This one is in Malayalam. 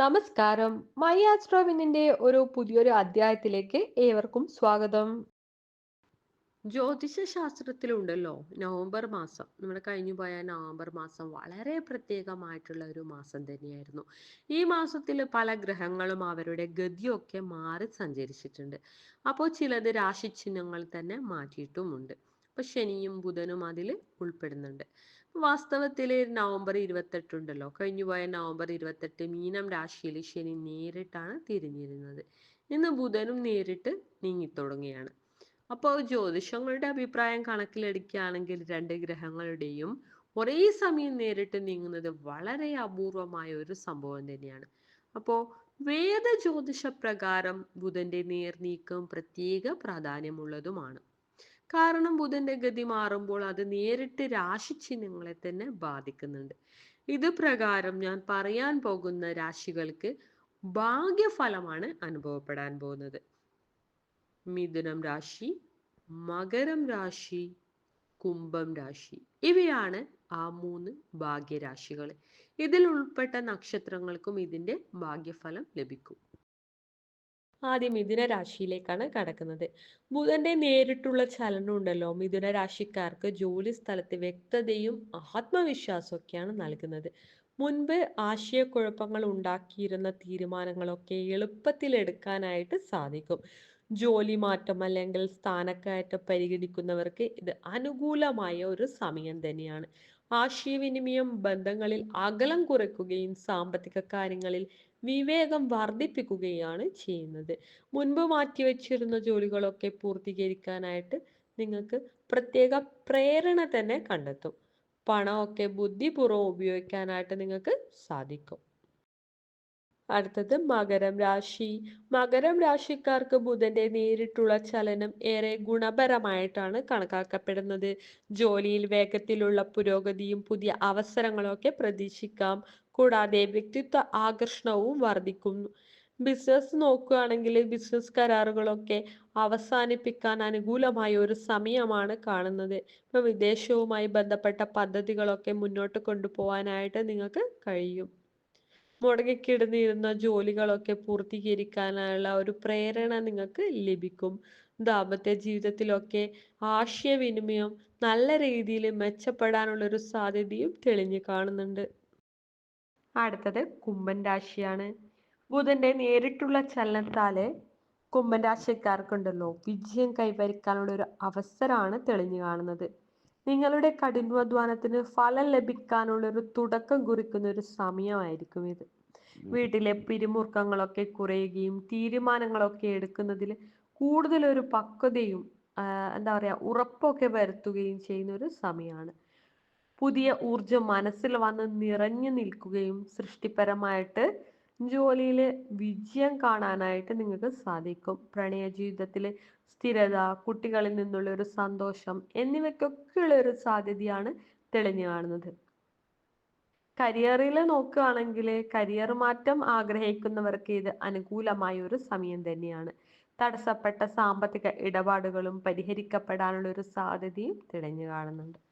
നമസ്കാരം. മൈ ആസ്ട്രോവിനിന്റെ ഒരു പുതിയൊരു അധ്യായത്തിലേക്ക് ഏവർക്കും സ്വാഗതം. ജ്യോതിഷ ശാസ്ത്രത്തിലുണ്ടല്ലോ നവംബർ മാസം. നമ്മൾ കഴിഞ്ഞു പോയ നവംബർ മാസം വളരെ പ്രത്യേകമായിട്ടുള്ള ഒരു മാസം തന്നെയായിരുന്നു. ഈ മാസത്തിൽ പല ഗ്രഹങ്ങളും അവരുടെ ഗതിയൊക്കെ മാറി സഞ്ചരിച്ചിട്ടുണ്ട്. അപ്പോൾ ചിലത് രാശിചിഹ്നങ്ങൾ തന്നെ മാറ്റിയിട്ടുമുണ്ട്. അപ്പോൾ ശനിയും ബുധനും അതിൽ ഉൾപ്പെടുന്നുണ്ട്. വാസ്തവത്തിൽ നവംബർ ഇരുപത്തെട്ട് ഉണ്ടല്ലോ കഴിഞ്ഞുപോയ നവംബർ ഇരുപത്തെട്ട് മീനം രാശിയിൽ ശനി നേരിട്ടാണ് തിരിഞ്ഞിരുന്നത്. ഇന്ന് ബുധനും നേരിട്ട് നീങ്ങിത്തുടങ്ങിയാണ് അപ്പോൾ ജ്യോതിഷങ്ങളുടെ അഭിപ്രായം കണക്കിലെടുക്കുകയാണെങ്കിൽ രണ്ട് ഗ്രഹങ്ങളുടെയും ഒരേ സമയം നേരിട്ട് നീങ്ങുന്നത് വളരെ അപൂർവമായ ഒരു സംഭവം തന്നെയാണ്. അപ്പോൾ വേദ ജ്യോതിഷ പ്രകാരം ബുധന്റെ നേർനീക്കം പ്രത്യേക പ്രാധാന്യമുള്ളതുമാണ്. കാരണം ബുധന്റെ ഗതി മാറുമ്പോൾ അത് നേരിട്ട് രാശിചിഹ്നങ്ങളെ തന്നെ ബാധിക്കുന്നുണ്ട്. ഇത് പ്രകാരം ഞാൻ പറയാൻ പോകുന്ന രാശികൾക്ക് ഭാഗ്യഫലമാണ് അനുഭവപ്പെടാൻ പോകുന്നത്. മിഥുനം രാശി മകരം രാശി കുംഭം രാശി. ഇവയാണ് ആ മൂന്ന് ഭാഗ്യരാശികൾ ഇതിൽ ഉൾപ്പെട്ട നക്ഷത്രങ്ങൾക്കും ഇതിന്റെ ഭാഗ്യഫലം ലഭിക്കും. ആദ്യം മിഥുന രാശിയിലേക്കാണ് കടക്കുന്നത്. ബുധന്റെ നേരിട്ടുള്ള ചലനം ഉണ്ടല്ലോ. മിഥുന രാശിക്കാർക്ക് ജോലി സ്ഥലത്ത് വ്യക്തതയും ആത്മവിശ്വാസവും ഒക്കെയാണ് നൽകുന്നത്. മുൻപ് ആശയക്കുഴപ്പങ്ങൾ ഉണ്ടാക്കിയിരുന്ന തീരുമാനങ്ങളൊക്കെ എളുപ്പത്തിൽ എടുക്കാനായിട്ട് സാധിക്കും. ജോലി മാറ്റം അല്ലെങ്കിൽ സ്ഥാനക്കയറ്റം പരിഗണിക്കുന്നവർക്ക് ഇത് അനുകൂലമായ ഒരു സമയം തന്നെയാണ്. ആശയവിനിമയം ബന്ധങ്ങളിൽ അകലം കുറയ്ക്കുകയും സാമ്പത്തിക കാര്യങ്ങളിൽ വിവേകം വർദ്ധിപ്പിക്കുകയാണ് ചെയ്യുന്നത്. മുൻപ് മാറ്റിവെച്ചിരുന്ന ജോലികളൊക്കെ പൂർത്തീകരിക്കാനായിട്ട് നിങ്ങൾക്ക് പ്രത്യേക പ്രേരണ തന്നെ കണ്ടെത്തും. പണമൊക്കെ ബുദ്ധിപൂർവം ഉപയോഗിക്കാനായിട്ട് നിങ്ങൾക്ക് സാധിക്കും. അടുത്തത് മകരം രാശി. മകരം രാശിക്കാർക്ക് ബുധന്റെ നേരിട്ടുള്ള ചലനം ഏറെ ഗുണപരമായിട്ടാണ് കണക്കാക്കപ്പെടുന്നത്. ജോലിയിൽ വേഗത്തിലുള്ള പുരോഗതിയും പുതിയ അവസരങ്ങളും ഒക്കെ പ്രതീക്ഷിക്കാം. കൂടാതെ വ്യക്തിത്വ ആകർഷണവും വർദ്ധിക്കുന്നു ബിസിനസ് നോക്കുകയാണെങ്കിൽ ബിസിനസ് കരാറുകളൊക്കെ അവസാനിപ്പിക്കാൻ അനുകൂലമായ ഒരു സമയമാണ് കാണുന്നത്. ഇപ്പൊ വിദേശവുമായി ബന്ധപ്പെട്ട പദ്ധതികളൊക്കെ മുന്നോട്ട് കൊണ്ടുപോകാനായിട്ട് നിങ്ങൾക്ക് കഴിയും. മുടങ്ങിക്കിടന്നിരുന്ന ജോലികളൊക്കെ പൂർത്തീകരിക്കാനുള്ള ഒരു പ്രേരണ നിങ്ങൾക്ക് ലഭിക്കും. ദാമ്പത്യ ജീവിതത്തിലൊക്കെ ആശയവിനിമയം നല്ല രീതിയിൽ മെച്ചപ്പെടാനുള്ള ഒരു സാധ്യതയും തെളിഞ്ഞു കാണുന്നുണ്ട്. അടുത്തത് കുംഭൻ രാശിയാണ്. ബുധന്റെ നേരിട്ടുള്ള ചലനത്താൽ കുംഭൻ രാശിക്കാർക്കുണ്ടല്ലോ. വിജയം കൈവരിക്കാനുള്ള ഒരു അവസരമാണ് തെളിഞ്ഞു കാണുന്നത്. നിങ്ങളുടെ കഠിനാധ്വാനത്തിന് ഫലം ലഭിക്കാനുള്ള ഒരു തുടക്കം കുറിക്കുന്ന ഒരു സമയമായിരിക്കും ഇത്. വീട്ടിലെ പിരിമുറുക്കങ്ങളൊക്കെ കുറയുകയും തീരുമാനങ്ങളൊക്കെ എടുക്കുന്നതിൽ കൂടുതൽ ഒരു പക്വതയും എന്താ പറയാ ഉറപ്പൊക്കെ വരുത്തുകയും ചെയ്യുന്ന ഒരു സമയമാണ്. പുതിയ ഊർജം മനസ്സിൽ വന്ന് നിറഞ്ഞു നിൽക്കുകയും സൃഷ്ടിപരമായിട്ട് ജോലിയിൽ വിജയം കാണാനായിട്ട് നിങ്ങൾക്ക് സാധിക്കും. പ്രണയ ജീവിതത്തിൽ സ്ഥിരത കുട്ടികളിൽ നിന്നുള്ള ഒരു സന്തോഷം എന്നിവയ്ക്കൊക്കെയുള്ള ഒരു സാധ്യതയാണ് തെളിഞ്ഞു കാണുന്നത്. കരിയറിൽ നോക്കുകയാണെങ്കിൽ കരിയർ മാറ്റം ആഗ്രഹിക്കുന്നവർക്ക് ഇത് അനുകൂലമായ ഒരു സമയം തന്നെയാണ്. തടസ്സപ്പെട്ട സാമ്പത്തിക ഇടപാടുകളും പരിഹരിക്കപ്പെടാനുള്ള ഒരു സാധ്യതയും തെളിഞ്ഞു കാണുന്നുണ്ട്.